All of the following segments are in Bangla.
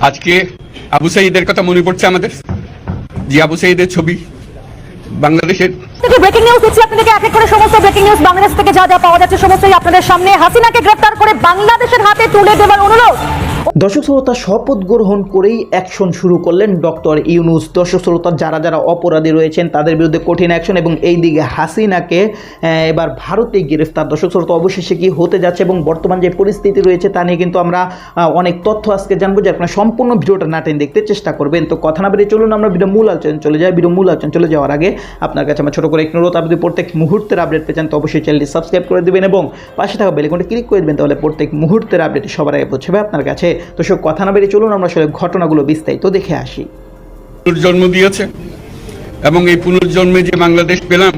আজকে আবু সাইদের কথা মনে পড়ছে আমাদের? জি আবু সাইদের ছবি বাংলাদেশের ব্রেকিং নিউজ করে সমস্ত ব্রেকিং নিউজ বাংলাদেশ থেকে যা যা পাওয়া যাচ্ছে, সমস্তই আপনাদের সামনে। হাসিনাকে গ্রেফতার করে বাংলাদেশের হাতে তুলে দেওয়ার অনুরোধ। দর্শক শ্রোতা, শপথ গ্রহণ করেই অ্যাকশন শুরু করলেন ডক্টর ইউনুস। দর্শক শ্রোতা, যারা যারা অপরাধী রয়েছেন, তাদের বিরুদ্ধে কঠিন অ্যাকশন এবং এই দিকে হাসিনাকে এবার ভারতে গ্রেফতার। দর্শক শ্রোতা, অবশেষে কি হতে যাচ্ছে এবং বর্তমান যে পরিস্থিতি রয়েছে তা নিয়ে কিন্তু আমরা অনেক তথ্য আজকে জানব যে আপনারা সম্পূর্ণ ভিডিওটা নাটেন দেখতে চেষ্টা করবেন। তো কথা না বেরিয়ে চলুন, আমরা ভিডিও মূল আলোচনা চলে যাই। ভিডিও মূল আলোচনা চলে যাওয়ার আগে আপনার কাছে আমার ছোটো করে অনুরোধ। আপনি প্রত্যেক মুহূর্তের আপডেট পেয়ে চান তো অবশ্যই চ্যানেলটি সাবস্ক্রাইব করে দেবেন এবং পাশে থাকা বেলেকনটা ক্লিক করে দেবেন, তাহলে প্রত্যেক মুহূর্তের আপডেট সবার আগে পৌঁছবে আপনার কাছে। তো সব কথা না বেরিয়ে চলুন, আমরা আসলে ঘটনাগুলো বিস্তারিত দেখে আসি। পুনর্জন্ম দিয়েছে এবং এই পুনর্জন্মে যে বাংলাদেশ পেলাম,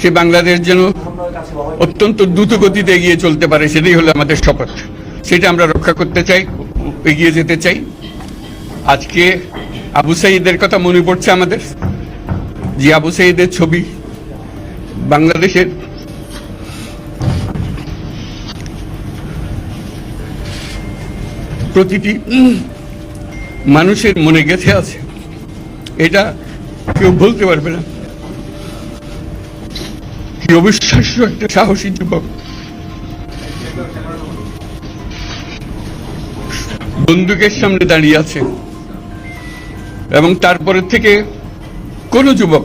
সে বাংলাদেশ যেন অত্যন্ত দ্রুত গতিতে এগিয়ে চলতে পারে, সেটাই হলো আমাদের শপথ। সেটা আমরা রক্ষা করতে চাই, এগিয়ে যেতে চাই। আজকে আবু সাইদের কথা মনে পড়ছে আমাদের, যে আবু সাইদের ছবি বাংলাদেশের প্রতিটি মানুষের মনে গেঁথে আছে। এটা কেউ বলতে পারবে না। কি অবিশ্বাস্য একটা সাহসী যুবক। বন্দুকের সামনে দাঁড়িয়ে আছে। এবং তারপরের থেকে কোনো যুবক,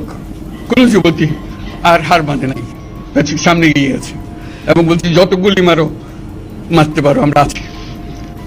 কোনো যুবতী আর হার মানে নাই। সামনে গিয়ে আছে। এবং বলছি যত গুলি মারো, মারতে পারো, আমরা আছি।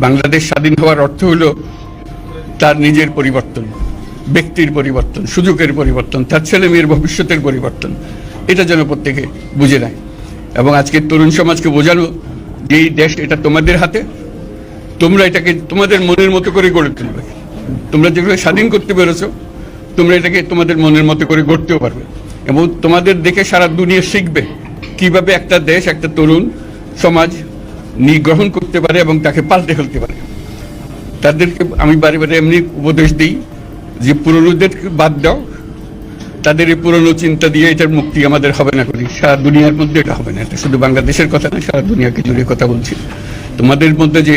বাংলাদেশ স্বাধীন হওয়ার অর্থ হলো তার নিজের পরিবর্তন, ব্যক্তির পরিবর্তন, সুযোগের পরিবর্তন, তার ছেলে মেয়ের ভবিষ্যতের পরিবর্তন। এটা যেন প্রত্যেকে বুঝে নেয়। এবং আজকের তরুণ সমাজকে বোঝানো যে এই দেশ এটা তোমাদের হাতে, তোমরা এটাকে তোমাদের মনের মতো করে গড়ে তুলবে। তোমরা যেগুলো স্বাধীন করতে পেরেছ, তোমরা এটাকে তোমাদের মনের মতো করে গড়তেও পারবে। এবং তোমাদের দেখে সারা দুনিয়া শিখবে কীভাবে একটা দেশ, একটা তরুণ সমাজ নিগ্রহণ করতে পারে এবং তাকে পাল্টে ফেলতে পারে। তাদেরকে আমি বারে বারে এমনি উপদেশ দিই যে পুরনোদের বাদ দাও। তাদের এই পুরনো চিন্তা দিয়ে এটার মুক্তি আমাদের হবে না করি। সারা দুনিয়ার মধ্যে এটা হবে না। এটা শুধু বাংলাদেশের কথা না, সারা দুনিয়াকে জুড়ে কথা বলছি। তোমাদের মধ্যে যে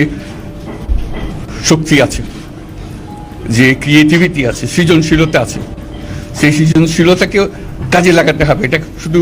শক্তি আছে, যে ক্রিয়েটিভিটি আছে, সৃজনশীলতা আছে, সেই সৃজনশীলতাকে কাজে লাগাতে হবে। এটা শুধু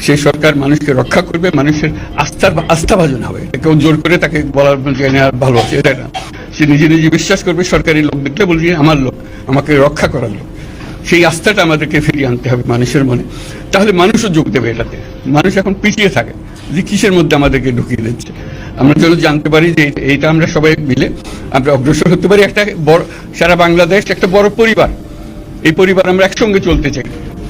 সেই সরকার মানুষকে রক্ষা করবে, মানুষের আস্থার আস্থাভাজন হবে। কেউ জোর করে তাকে বলার যে নেওয়ার ভালো আছে এটা না। সে নিজে নিজে বিশ্বাস করবে, সরকারি লোক দেখলে বলবে যে আমার লোক, আমাকে রক্ষা করার লোক। সেই আস্থাটা আমাদেরকে ফিরিয়ে আনতে হবে মানুষের মনে। তাহলে মানুষও যোগ দেবে এটাতে। মানুষ এখন পিছিয়ে থাকে, যে কিসের মধ্যে আমাদেরকে ঢুকিয়ে দিচ্ছে। আমরা যেন জানতে পারি যে এইটা আমরা সবাই মিলে আমরা অগ্রসর হতে পারি। একটা বড় সারা বাংলাদেশ একটা বড় পরিবার। এই পরিবার আমরা একসঙ্গে চলতে চাই।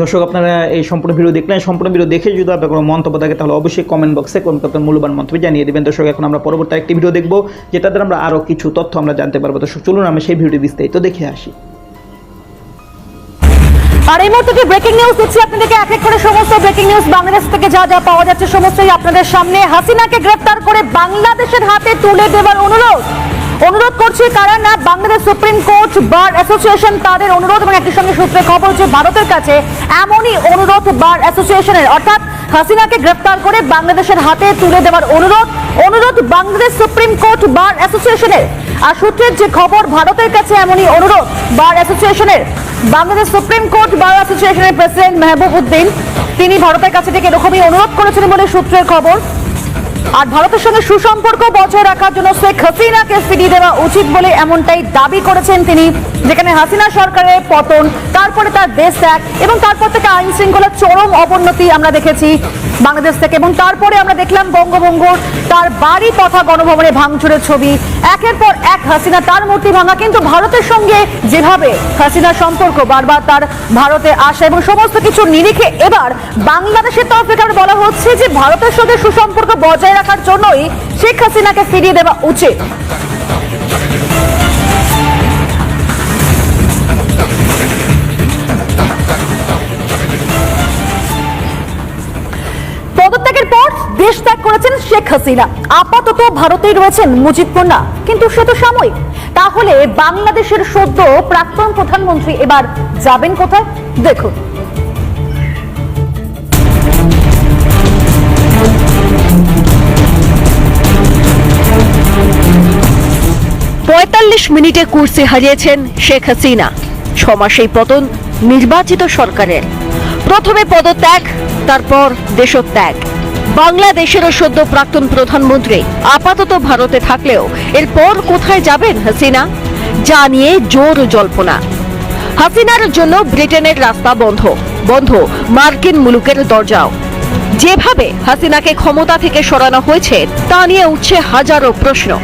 দর্শক, আপনারা এই সম্পূর্ণ ভিডিও দেখলেন। সম্পূর্ণ ভিডিও দেখে যদি আপনার কোনো মন্তব্য থাকে, তাহলে অবশ্যই কমেন্ট বক্সে কোন আপনার মূল্যবান মন্তব্য জানিয়ে দেবেন। দর্শক, এখন আমরা পরবর্তী একটি ভিডিও দেখব যেটা দ্বারা আমরা আরও কিছু তথ্য আমরা জানতে পারব। দর্শক, চলুন আমরা সেই ভিডিও বিস্তারিত দেখে আসি। আর এই মুহূর্তে ব্রেকিং নিউজ দিচ্ছি আপনাদেরকে এক এক করে সমস্ত ব্রেকিং নিউজ বাংলাদেশ থেকে যা যা পাওয়া যাচ্ছে, সমস্তই আপনাদের সামনে। হাসিনাকে গ্রেফতার করে বাংলাদেশের হাতে তুলে দেওয়ার অনুরোধ। অনুরোধ করছে কারা না Bangladesh supreme court bar association তাদের অনুরোধ এবং একই সঙ্গে সূত্রে খবর যে ভারতের কাছে এমনই অনুরোধ বার অ্যাসোসিয়েশনের, অর্থাৎ হাসিনাকে গ্রেফতার করে বাংলাদেশের হাতে তুলে দেওয়ার অনুরোধ। অনুরোধ বাংলাদেশ সুপ্রিম কোর্ট বার অ্যাসোসিয়েশনের। আর সূত্রের যে খবর, ভারতের কাছে এমনই অনুরোধ বার অ্যাসোসিয়েশনের। বাংলাদেশ সুপ্রিম কোর্ট বার অ্যাসোসিয়েশনের প্রেসিডেন্ট মেহবুব উদ্দিন তিনি ভারতের কাছে থেকে এরকমই অনুরোধ করেছিলেন বলে সূত্রের খবর। আর ভারতের সঙ্গে সুসম্পর্ক বজায় রাখার জন্য শেখ হাসিনাকে ফিরিয়ে দেওয়া উচিত বলে এমনটাই দাবি করেছেন তিনি, যেখানে হাসিনা সরকারের পতন, তারপরে তার দেশ ত্যাগ এবং তারপর থেকে আইন শৃঙ্খলার চরম অবনতি আমরা দেখেছি বাংলাদেশ থেকে এবং তারপরে আমরা দেখলাম বঙ্গভঙ্গুর তার বাড়ি তথা গণভবনে ভাঙচুরের ছবি। একের পর এক হাসিনা তার মূর্তি ভাঙা, কিন্তু ভারতের সঙ্গে যেভাবে হাসিনার সম্পর্ক বারবার তার ভারতে আসা এবং সমস্ত কিছু নিরিখে এবার বাংলাদেশের তরফ থেকে বলা হচ্ছে যে ভারতের সঙ্গে সুসম্পর্ক বজায় রাখার জন্যই শেখ হাসিনাকে ফিরিয়ে দেওয়া উচিত। পদত্যাগের পর দেশ ত্যাগ করেছেন শেখ হাসিনা। আপাতত ভারতেই রয়েছেন মুজিব কন্যা। কিন্তু সে তো সাময়িক। তাহলে বাংলাদেশের সদ্য প্রাক্তন প্রধানমন্ত্রী এবার যাবেন কোথায়? দেখুন। পঁয়তাল্লিশ মিনিটে কুর্সি হারিয়েছেন শেখ হাসিনা। ছ মাসেই পতন নির্বাচিত সরকারের। প্রথমে পদত্যাগ, তারপর দেশত্যাগ। বাংলাদেশেরও সদ্য প্রাক্তন প্রধানমন্ত্রী আপাতত ভারতে থাকলেও এরপর কোথায় যাবেন হাসিনা? যা নিয়ে জোর জল্পনা। হাসিনার জন্য ব্রিটেনের রাস্তা বন্ধ। বন্ধ মার্কিন মুলুকের দরজাও। যেভাবে হাসিনাকে ক্ষমতা থেকে সরানো হয়েছে, তা নিয়ে উঠছে হাজারো প্রশ্ন।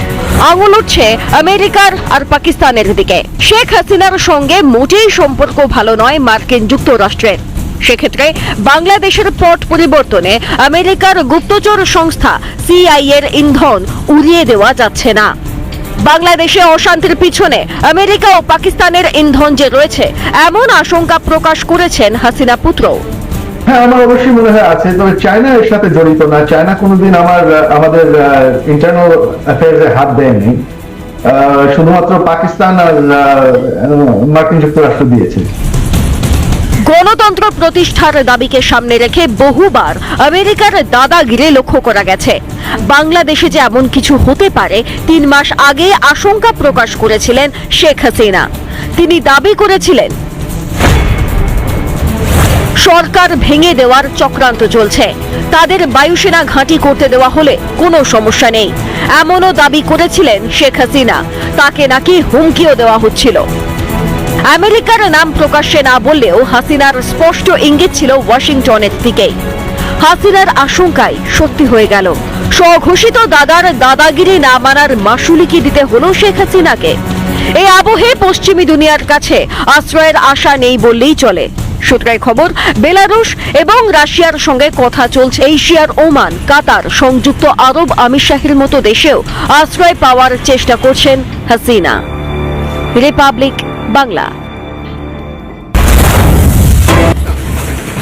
আঙুল উঠছে আমেরিকার আর পাকিস্তানের দিকে। শেখ হাসিনার সঙ্গে মোটেই সম্পর্ক ভালো নয় মার্কিন যুক্তরাষ্ট্রের। সেক্ষেত্রে বাংলাদেশের পট পরিবর্তনে আমেরিকার গুপ্তচর সংস্থা সিআই এর ইন্ধন উড়িয়ে দেওয়া যাচ্ছে না। বাংলাদেশে অশান্তির পিছনে আমেরিকা ও পাকিস্তানের ইন্ধন যে রয়েছে, এমন আশঙ্কা প্রকাশ করেছেন হাসিনা পুত্র হ্যাঁ আমার অবশ্যই মনে হয় আছে, তবে চায়না এর সাথে জড়িত না। চায়না কোনোদিন আমার আমাদের ইন্টারনাল অ্যাফেয়ার্সে হাত দেয়নি। শুধুমাত্র পাকিস্তান আর মার্কিন যুক্তরাষ্ট্র দিয়েছে। গণতন্ত্র প্রতিষ্ঠার দাবিকে সামনে রেখে বহুবার আমেরিকার দাদাগিরি লক্ষ্য করা গেছে। বাংলাদেশে যে এমন কিছু হতে পারে, তিন মাস আগে আশঙ্কা প্রকাশ করেছিলেন শেখ হাসিনা। তিনি দাবি করেছিলেন সরকার ভেঙে দেওয়ার চক্রান্ত চলছে। তাদের বায়ুসেনা ঘাঁটি করতে দেওয়া হলে কোনো সমস্যা নেই। এমনও দাবি করেছিলেন শেখ হাসিনা। তাকে নাকি হুমকিও দেওয়া হচ্ছিল। আমেরিকার নাম প্রকাশ্যে না বললেও হাসিনার স্পষ্ট ইঙ্গিত ছিল ওয়াশিংটনের দিকেই। হাসিনার আশঙ্কাই সত্যি হয়ে গেল। স্বঘোষিত দাদার দাদাগিরি না মানার মাসুলি কি দিতে হলো শেখ হাসিনাকে। এই আবহে পশ্চিমী দুনিয়ার কাছে আশ্রয়ের আশা নেই বললেই চলে। সূত্রের খবর, বেলারুশ এবং রাশিয়ার সঙ্গে কথা চলছে এশিয়ার ওমান, কাতার, সংযুক্ত আরব আমিরশাহীর মতো দেশেও আশ্রয় পাওয়ার চেষ্টা করছেন হাসিনা। রিপাবলিক বাংলা।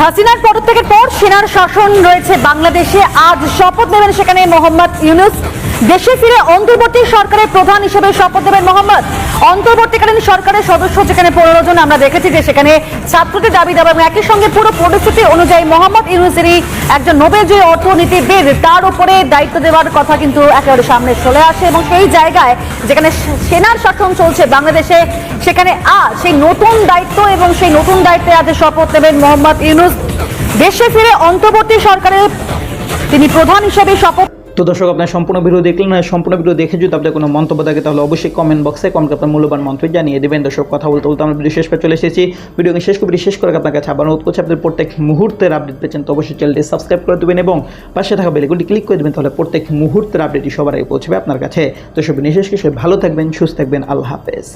হাসিনার পদত্যাগের পর সেনার শাসন রয়েছে বাংলাদেশে। আজ শপথ নেবেন সেখানে মোহাম্মদ ইউনুস। দেশে ফিরে অন্তর্বর্তী সরকারের প্রধান হিসেবে শপথ নেবেন মোহাম্মদ অন্তর্বর্তীকালীন সরকারের সদস্য যেখানে পনেরো জন আমরা দেখেছি যে সেখানে ছাত্রদের দাবি দাবা এবং একই সঙ্গে পুরো পরিস্থিতি অনুযায়ী মোহাম্মদ ইউনুসেরই একজন নোবেল যে অর্থনীতিবিদ, তার উপরে দায়িত্ব দেওয়ার কথা কিন্তু একেবারে সামনে চলে আসে এবং সেই জায়গায় যেখানে সেনার শাসন চলছে বাংলাদেশে, সেখানে আ সেই নতুন দায়িত্ব এবং সেই নতুন দায়িত্বে আজ শপথ নেবেন মোহাম্মদ ইউনুস। দেশে ফিরে অন্তর্বর্তী সরকারের তিনি প্রধান হিসেবে শপথ তো দর্শক, আপনার সম্পূর্ণ ভিডিও দেখলেন আর সম্পূর্ণ ভিডিও দেখে যদি আপনার কোনো মন্তব্য থাকে, তাহলে অবশ্যই কমেন্ট বক্সে কমেন্ট আপনার মূল্যবান মন্তব্য জানিয়ে দেবেন। দর্শক, কথা বলতে বলতে আমরা ভিডিও শেষ পে চলে এসেছি। ভিডিওকে শেষ করে শেষ করে আপনার কাছে আবার অনুরোধ করছি আপনাদের প্রত্যেক মুহূর্তের আপডেট পেয়েছেন, তো অবশ্যই চ্যানেলটি সাবস্ক্রাইব করে দেবেন এবং পাশে থাকা বেলগুলি ক্লিক করে দেবেন, তাহলে প্রত্যেক মুহূর্তের আপডেটই সবার আগে পৌঁছবে আপনার কাছে। তো নিঃশেষ সবাই ভালো থাকবেন, সুস্থ থাকবেন, আল্লাহ হাফেজ।